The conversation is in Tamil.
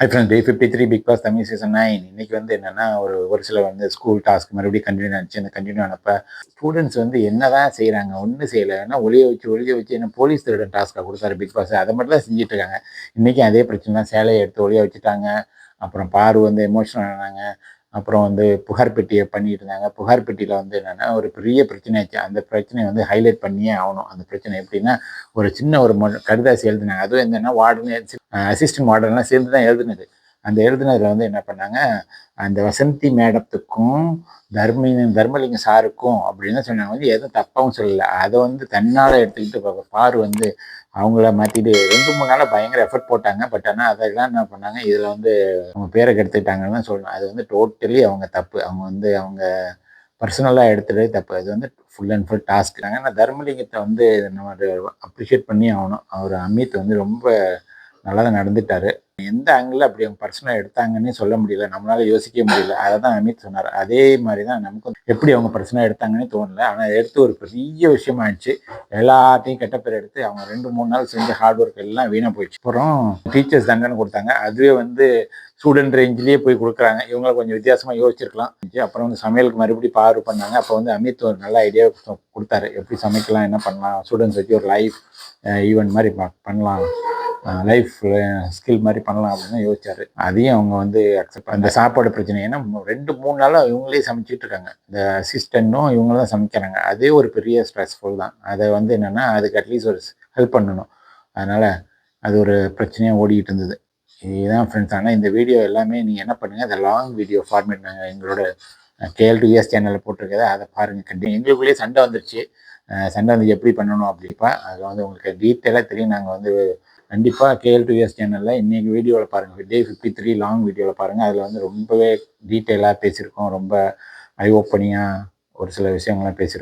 Hi friend day fifty three Bigg Boss Tamil season nine இன்னைக்கு வந்து என்னென்னா ஒரு ஒரு சில வந்து ஸ்கூல் டாஸ்க் மறுபடியும் கண்டினியூ ஆச்சு. அந்த கண்டினியூ ஆனப்ப ஸ்டூடெண்ட்ஸ் வந்து என்ன தான் செய்கிறாங்க ஒன்றும் செய்யலை. ஏன்னா ஒளிய வச்சு ஒளிய வச்சு என்ன போலீஸ் திருடன் டாஸ்க்காக கொடுத்தாரு பிக் பாஸ் அதை மட்டும் தான் செஞ்சுட்டு இருக்காங்க. இன்றைக்கி அதே பிரச்சனை தான் சேலையை எடுத்து ஒளிய வச்சுட்டாங்க. அப்புறம் பாரு வந்து எமோஷனல் ஆனாங்க. அப்புறம் வந்து புகார் பெட்டியை பண்ணிட்டு இருந்தாங்க புகார் பெட்டியில் வந்து என்னென்னா ஒரு பெரிய பிரச்சனையாச்சு. அந்த பிரச்சனையை வந்து ஹைலைட் பண்ணியே ஆகணும். அந்த பிரச்சனை எப்படின்னா ஒரு சின்ன ஒரு கடிதாசி எழுதினாங்க அதுவும் என்னென்னா வார்டனே அசிஸ்டன்ட் வார்டன்லாம் சேர்ந்து தான் எழுதுனது. அந்த எழுதுனதில் வந்து என்ன பண்ணாங்க? அந்த வசந்தி மேடத்துக்கும் தர்மி தர்மலிங்க சாருக்கும் அப்படின்னு சொன்னாங்க. வந்து எதுவும் தப்பாகவும் சொல்லலை. அதை வந்து தன்னால் எடுத்துக்கிட்டு பாரு வந்து அவங்கள மாற்றிட்டு ரெண்டு மூணு நாளாக பயங்கர எஃபர்ட் போட்டாங்க. பட் ஆனால் அதெல்லாம் என்ன பண்ணாங்க? இதில் வந்து அவங்க பேரை கெடுத்துக்கிட்டாங்கன்னு தான் சொல்லணும். அது வந்து டோட்டலி அவங்க தப்பு. அவங்க வந்து அவங்க பர்சனலாக எடுத்துகிட்டே தப்பு. அது வந்து ஃபுல் அண்ட் ஃபுல் டாஸ்க் ஆனால் தர்மலிங்கத்தை வந்து நம்ம அப்ரிஷியேட் பண்ணி ஆகணும். அவர் அமித் வந்து ரொம்ப நல்லா தான் நடந்துட்டாரு. எந்த ஆங்கிளில் அப்படி அவங்க பர்சனலாக எடுத்தாங்கன்னு சொல்ல முடியல. நம்மளால யோசிக்க முடியல. அதை தான் அமித் சொன்னார். அதே மாதிரி தான் நமக்கு எப்படி அவங்க பர்சனலாக எடுத்தாங்கன்னு தோணல. ஆனால் எடுத்து ஒரு பெரிய விஷயமா ஆயிடுச்சு. எல்லாத்தையும் கெட்ட பேர் எடுத்து அவங்க ரெண்டு மூணு நாள் செஞ்ச ஹார்ட் ஒர்க் எல்லாம் வீணாக போயிடுச்சு. அப்புறம் டீச்சர்ஸ் தண்டனை கொடுத்தாங்க. அதுவே வந்து ஸ்டூடெண்ட் ரேஞ்சிலேயே போய் கொடுக்குறாங்க. இவங்கள கொஞ்சம் வித்தியாசமாக யோசிச்சிருக்கலாம். அப்புறம் வந்து சமையலுக்கு மறுபடியும் பார்வை பண்ணாங்க. அப்போ வந்து அமித் ஒரு நல்ல ஐடியா கொடுத்தாரு. எப்படி சமைக்கலாம் என்ன பண்ணலாம் ஸ்டூடெண்ட்ஸ் வச்சு ஒரு லைஃப் ஈவெண்ட் மாதிரி பண்ணலாம். லைஃப் ஸ்கில் மாதிரி பண்ணலாம் அப்படின்னு யோசிச்சார். அதையும் அவங்க வந்து அக்செப்ட் அந்த சாப்பாடு பிரச்சனை ஏன்னா ரெண்டு மூணு நாளாக இவங்களே சமைச்சிட்டு இருக்காங்க. இந்த அசிஸ்டண்ட்டும் இவங்க தான் சமைக்கிறாங்க. அதே ஒரு பெரிய ஸ்ட்ரெஸ்ஃபுல் தான். அதை வந்து என்னென்னா அதுக்கு அட்லீஸ்ட் ஒரு ஹெல்ப் பண்ணணும். அதனால் அது ஒரு பிரச்சனையாக ஓடிக்கிட்டு இருந்தது. இதுதான் ஃப்ரெண்ட்ஸ் ஆனால் இந்த வீடியோ எல்லாமே நீங்கள் என்ன பண்ணுங்கள் அந்த லாங் வீடியோ ஃபார்மேட் நாங்கள் எங்களோட கேஎல் டுஎஸ் சேனலில் போட்டிருக்கதை அதை பாருங்கள் கண்டிப்பாக எங்களுக்குள்ளேயே சண்டை வந்துருச்சு. சண்டை வந்து எப்படி பண்ணணும் அப்படிப்பா அதில் வந்து உங்களுக்கு டீட்டெயிலாக தெரியும். நாங்கள் வந்து கண்டிப்பாக கேஎல் டிவிஎஸ் சேனலில் இன்றைக்கி வீடியோவில் பாருங்கள் டே ஃபிஃப்டி த்ரீ லாங் வீடியோவில் பாருங்கள் அதில் வந்து ரொம்பவே டீட்டெயிலாக பேசியிருக்கோம். ரொம்ப ஐ ஓப்பனியாக ஒரு சில விஷயங்கள்லாம் பேசியிருக்கோம்.